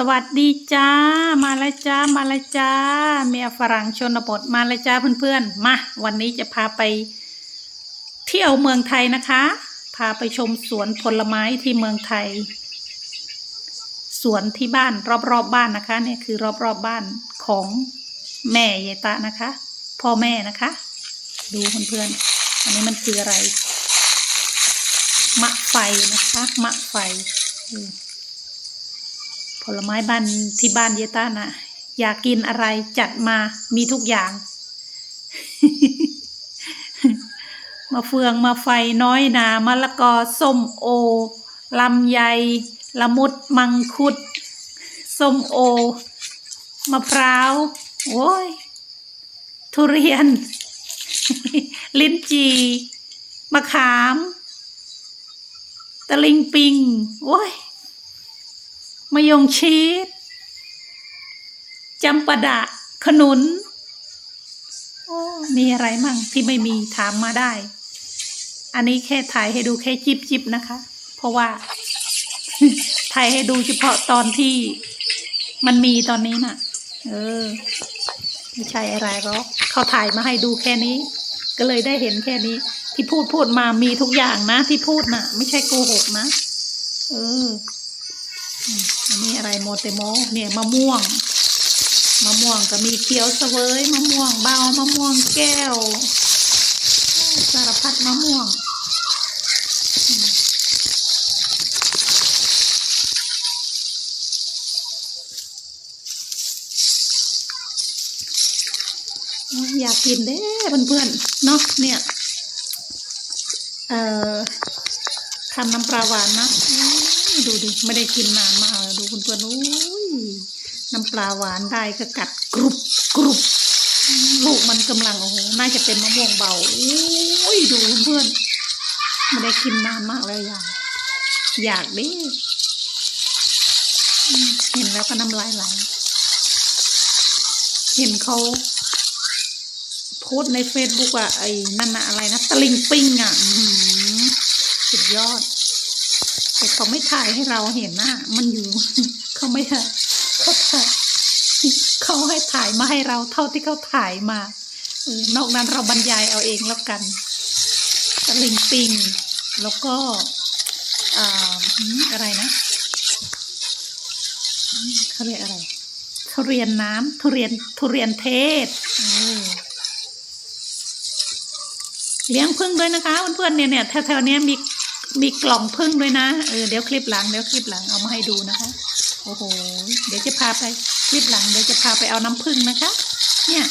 สวัสดีจ้า มาแล้วจ้า มาแล้วจ้า เมียฝรั่งชนบทมาแล้วจ้าเพื่อนๆ มา วันนี้จะพาไป เที่ยวเมืองไทยนะคะ พาไปชมสวนผลไม้ที่เมืองไทย สวนที่บ้านรอบๆบบ้านนะคะเนี่ยคือรอบๆบบ้านของแม่เยายตะนะคะ พ่อแม่นะคะ ดูเพื่อนๆ อันนี้มันคืออะไร มะไฟนะคะ มะไฟอื ลไม้บ้านที่บ้านเยต้านะอยากกินอะไรจัดมามีทุกอย่าง มาเฟืองมาไฟน้อยหนามะละกอส้มโอลำไยละมุดมังคุดส้มโอมะพร้าวโอ้ยทุเรียน ลิ้นจีมะขาม ตะลิงปิงโอ้ย มะยงชีสจำปาดะ ขนุน โอ้ มีอะไรมั่งที่ไม่มีถามมาได้ อันนี้แค่ถ่ายให้ดูแค่จิบจิบนะคะ เพราะว่า ถ่ายให้ดูเฉพาะตอนที่มันมีตอนนี้น่ะ เออ ไม่ใช่อะไรหรอกเขาถ่ายมาให้ดูแค่นี้ ก็เลยได้เห็นแค่นี้ ที่พูดพูดมามีทุกอย่างนะ ที่พูดน่ะ ไม่ใช่โกหกนะ เออ อันนี้อะไรโมเตโมเนี่ยมะม่วง มะม่วงก็มีเขียวเสวยมะม่วงเบามะม่วงแก้ว สารพัดมะม่วงอยากกินเด้เพื่อนๆเนาะเนี่ย เอ่อทำน้ำปลาหวานนะ ดูดิไม่ได้กินนานมากเลยดูคุณเพื่อนๆอุ้ยน้ำปลาหวานได้ก็กัดกรุบกรุบลูกมันกำลังโอ้โหน่าจะเป็นมะม่วงเบาโอ้ยดูเพื่อนไม่ได้กินนานมากเลยอยากอยากดิเห็นแล้วก็น้ำลายไหลเห็นเขาโพสในเฟซบุ๊กอะไอ้นั่นอะอะไรนะตะลิงปิงอะสุดยอด แต่เขาไม่ถ่ายให้เราเห็นนะมันอยู่เขาไม่ถ่ายเขาถ่ายเขาให้ถ่ายมาให้เราเท่าที่เขาถ่ายมาอนอกนั้นเราบรรยายเอาเองแล้วกันตะลิงปิงแล้วก็อืมอะไรนะเขาเรียกอะไรทุเรียนน้ำทุเรียนทุเรียนเทศเลี้ยงพึ่งด้วยนะคะเพื่อนๆเนี่ยเนี่ยแถวๆเนี้ยมี มีกล่องพึ่งด้วยนะ เออเดี๋ยวคลิปหลังเดี๋ยวคลิปหลังเอามาให้ดูนะคะ โอ้โห เดี๋ยวจะพาไปคลิปหลังเดี๋ยวจะพาไปเอาน้ำพึ่งนะคะ เนี่ย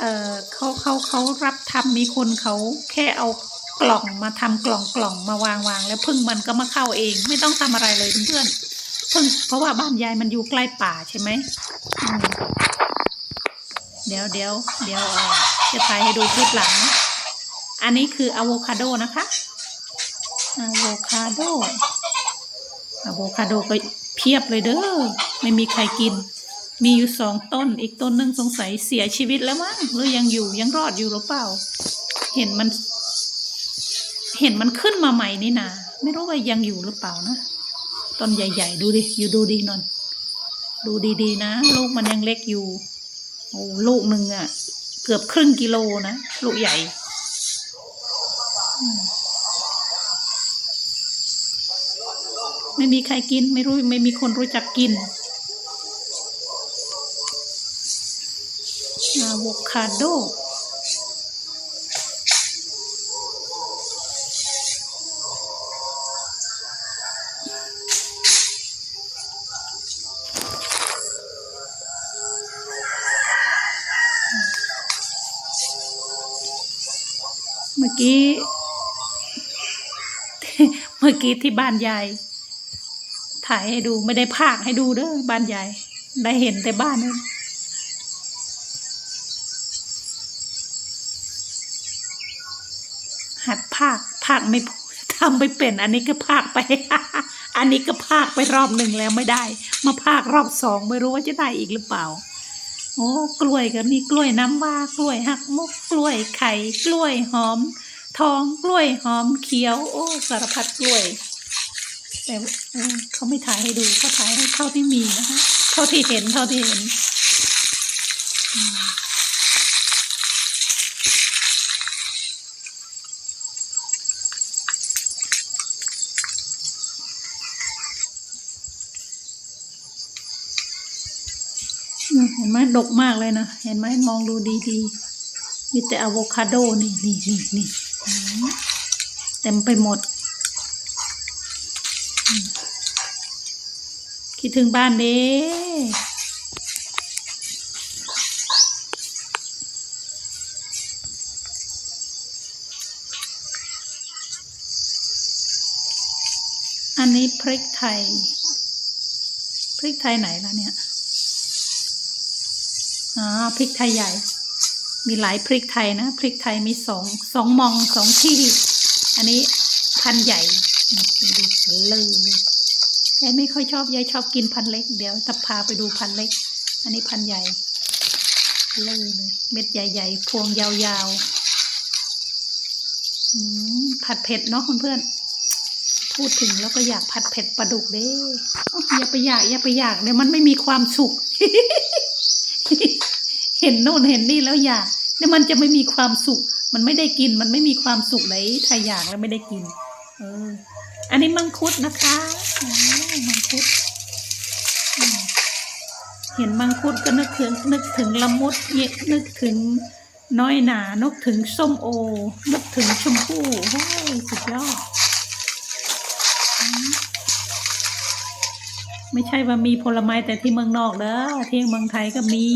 เออเขาเขาเขารับทำมีคนเขาแค่เอากล่องมาทำกล่องกล่องมาวางวางแล้วพึ่งมันก็มาเข้าเอง ไม่ต้องทำอะไรเลยเพื่อนๆพึ่งเพราะว่าบ้านยายมันอยู่ใกล้ป่าใช่ไหมมเดี๋ยวเดี๋ยวเดี๋ยวเออจะถ่ายให้ดูคลิปหลัง อันนี้คืออะโวคาโดนะคะ อะโวคาโดอะโวคาโดก็เพียบเลยเด้อ ไม่มีใครกิน มีอยู่สองต้น อีกต้นหนึงสงสัยเสียชีวิตแล้วมั้ง หรือยังอยู่ยังรอดอยู่หรือเปล่า เห็นมัน เห็นมันขึ้นมาใหม่นี่นาไม่รู้ว่ายังอยู่หรือเปล่านะ ต้นใหญ่ ๆ ดูดิ อยู่ดูดีนอน ดูดีๆนะ ลูกมันยังเล็กอยู่ โอ้ลูกหนึ่งอะ่ะ เกือบครึ่งกิโลนะ ลูกใหญ่ ไม่มีใครกิน ไม่รู้ไม่มีคนรู้จักกินอะโวคาโดเมื่อกี้ เมื่อกี้ที่บ้านยาย ถ่ายให้ดูไม่ได้พากให้ดูเด้อบ้านยายได้เห็นแต่บ้านนั้นหัดพากพากไม่ทำไม่เป็น อันนี้ก็พากไป อันนี้ก็พากไปรอบหนึ่งแล้วไม่ได้ มาพากรอบสองไม่รู้ว่าจะได้อีกหรือเปล่า โอ้กล้วยก็มีกล้วยน้ำว้ากล้วยหักมุกกล้วยไข่กล้วยหอม ทองกล้วยหอมเขียว โอ้สารพัดกล้วย แต่เออเขาไม่ถ่ายให้ดูเขาถ่ายให้เท่าที่มีนะคะเท่าที่เห็นเท่าที่เห็นเห็นไหมดกมากเลยนะ เห็นไหมมองดูดีๆ มีแต่อะโวคาโดนี่นี่นี่นี่เต็มไปหมด คิดถึงบ้านเด้อันนี้พริกไทย พริกไทยไหนล่ะเนี่ย อ๋อ พริกไทยใหญ่ มีหลายพริกไทยนะ พริกไทยมีสอง สองมองสองที่ อันนี้พันใหญ่ ดูเบลอเลยยายไม่ค่อยชอบยายชอบกินพันเล็ก เดี๋ยวจะพาไปดูพันเล็ก อันนี้พันใหญ่เลยเลย เม็ดใหญ่ๆ พวงยาวๆผัดเผ็ดเนาะเพื่อนๆ พูดถึงแล้วก็อยากผัดเผ็ดปลาดุกเด้ออย่าไปอยากอย่าไปอยากเดี๋ยวมันไม่มีความสุข เห็นโน่นเห็นนี่แล้วอยากเดี๋ยวมันจะไม่มีความสุข มันไม่ได้กินมันไม่มีความสุขเลยถ้าอยากแล้วไม่ได้กิน เออ อันนี้มังคุดนะคะมังคุด เห็นมังคุดก็นึกถึงนึกถึงละมุดเยนึกถึงน้อยหนานึกถึงส้มโอ นึกถึงชมพู่โอ้ยสุดยอด ไม่ใช่ว่ามีผลไม้แต่ที่เมืองนอกเด้อที่เมืองไทยก็มี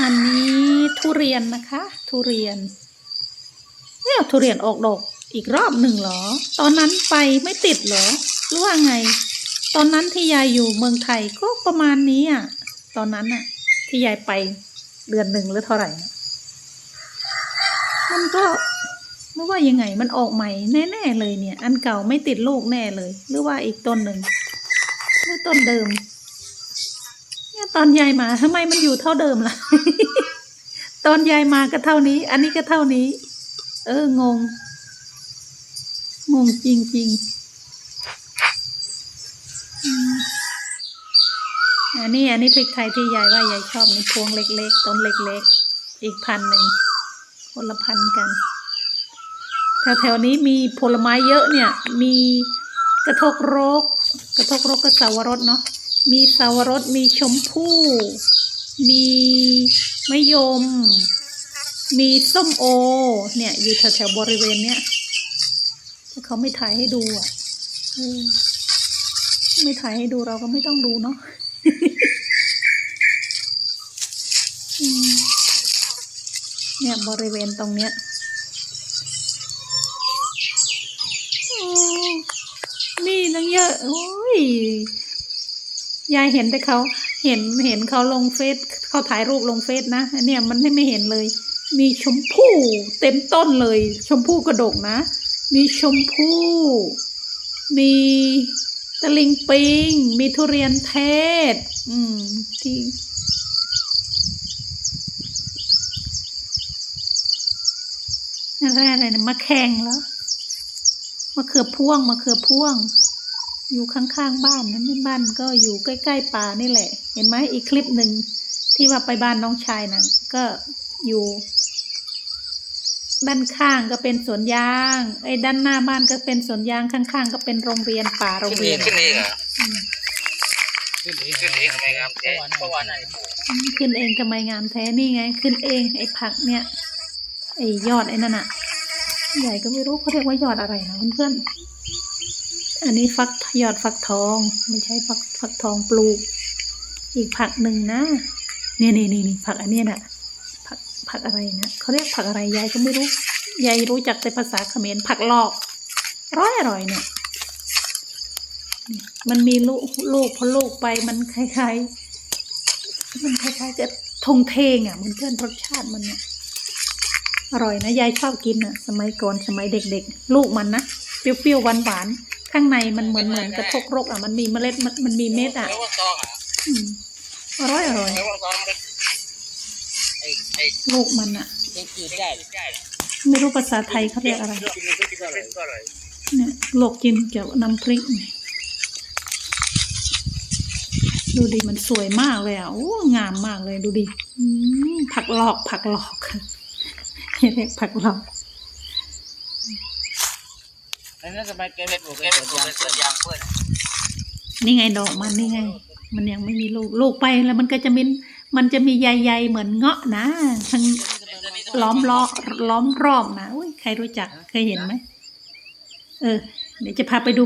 อันนี้ทุเรียนนะคะ ทุเรียนเนี่ยทุเรียนออกดอกอีกรอบหนึ่งเหรอ ตอนนั้นไปไม่ติดเหรอหรือว่าไง ตอนนั้นที่ยายอยู่เมืองไทยก็ประมาณนี้อะ ตอนนั้นอะ ที่ยายไปเดือนหนึ่งหรือเท่าไหร่ มันก็ ไม่ว่ายังไงมันออกใหม่แน่ๆเลยเนี่ย อันเก่าไม่ติดลูกแน่เลย หรือว่าอีกต้นหนึ่งหรือต้นเดิม เนี่ยตอนยายมาทำไมมันอยู่เท่าเดิมล่ะ ตอนยายมาก็เท่านี้ อันนี้ก็เท่านี้ เอองง งงจริงๆอืมอันนี้อันนี้พริกไทยที่ยายว่ายายชอบนี่พวงเล็กๆ ต้นเล็กๆ อีกพันหนึ่งคนละพันกัน แถวๆนี้มีผลไม้เยอะเนี่ย มีกระทกรก กระทกรกก็สาวรสเนาะ มีสาวรส มีชมพู่ มีมะยม มีส้มโอ เนี่ย อยู่แถวๆบริเวณเนี้ยถ้าเขาไม่ถ่ายให้ดูอะไม่ถ่ายให้ดูเราก็ไม่ต้องดูเนาะเนี่ยบริเวณตรงเนี้ย เยอะโอ้ยยายเห็นแต่เขาเห็นเห็นเขาลงเฟซเขาถ่ายรูปลงเฟซนะอันเนี่ยมันไม่เห็นเลย มีชมพู่เต็มต้นเลย ชมพู่กระดกนะ มีชมพู่ มีตะลิงปิง มีทุเรียนเทศ อืมที่อะไรอะไรนะมะแข่งเหรอมะเขือพ่วงมะเขือพ่วง อยู่ข้างๆบ้านนั้นบ้านก็อยู่ใกล้ๆป่านี่แหละ เห็นไหมอีกคลิปหนึ่งที่ว่าไปบ้านน้องชายนะ่ะก็อยู่ ด้านข้างก็เป็นสวนยางไอ้ด้านหน้าบ้านก็เป็นสวนยางข้าง ๆ ก็เป็นโรงเรียนป่าโรงขึ้นเรีเอยนงขึ้นเองเหรออืมขึ้นเองขึ้นเองทำไมงามแท้เพราะว่าไหนอืมขึ้นเองทำไมงามแท้นี่ไง ขึ้นเองไอ้ผักเนี่ย ไอ้ยอดไอ้นั่นอะใหญ่ก็ไม่รู้เขาเรียกว่ายอดอะไรนะเพื่อนๆ อันนี้ฟักยอดฟักทอง ไม่ใช่ฟักฟักทองปลูก อีกผักหนึ่งนะ เนี่ยนี่นี่นี่ผักอันเนี้ยน่ะผักผักอะไรนะเขาเรียกผักอะไรยายก็ไม่รู้ยายรู้จักแต่ภาษาเขมรผักหลอกร่อยอร่อยเนี่ยเนี่ย มันมีลูกลูกพอลูกไปมันคล้ายๆมันคล้ายๆกับทงเทงอะเหมือนเพื่อนรสชาติมันเนี่ยอร่อยนะยายชอบกินอะ สมัยก่อนสมัยเด็ก ๆ ลูกมันนะเปรี้ยวๆหวานๆ ข้างในมันเหมือนเหมือนกระทกรกอะมันมีเมล็ดมันมันมีเม็ดอะไม่ว่าซองอะอืมอร่อยอร่อยไม่ว่าซองมันไอ้ไอ้ลูกมันอะยังกินได้ได้ไม่รู้ภาษาไทยเขาเรียกอะไรกินมันก็กินอร่อยก็อร่อยเนี่ยลวกกินเกี่ยวกับน้ำพริกเนี่ยดูดิมันสวยมากเลยอะโอ้งามมากเลยดูดิอืมผักหลอกผักหลอกเรียกผักหลอก อันนั้นสมัยแกเป็นปลูกแกเป็นปลูกเป็นสวนยางเพื่อนนี่ไงดอกมันนี่ไง มันยังไม่มีลูกลูกไปแล้วมันก็จะมีมันจะมีใยๆเหมือนเงาะนะทั้งล้อมล้อล้อมรอบนะอุ้ยใครรู้จักเคยเห็นไหมเออ เดี๋ยวจะพาไปดู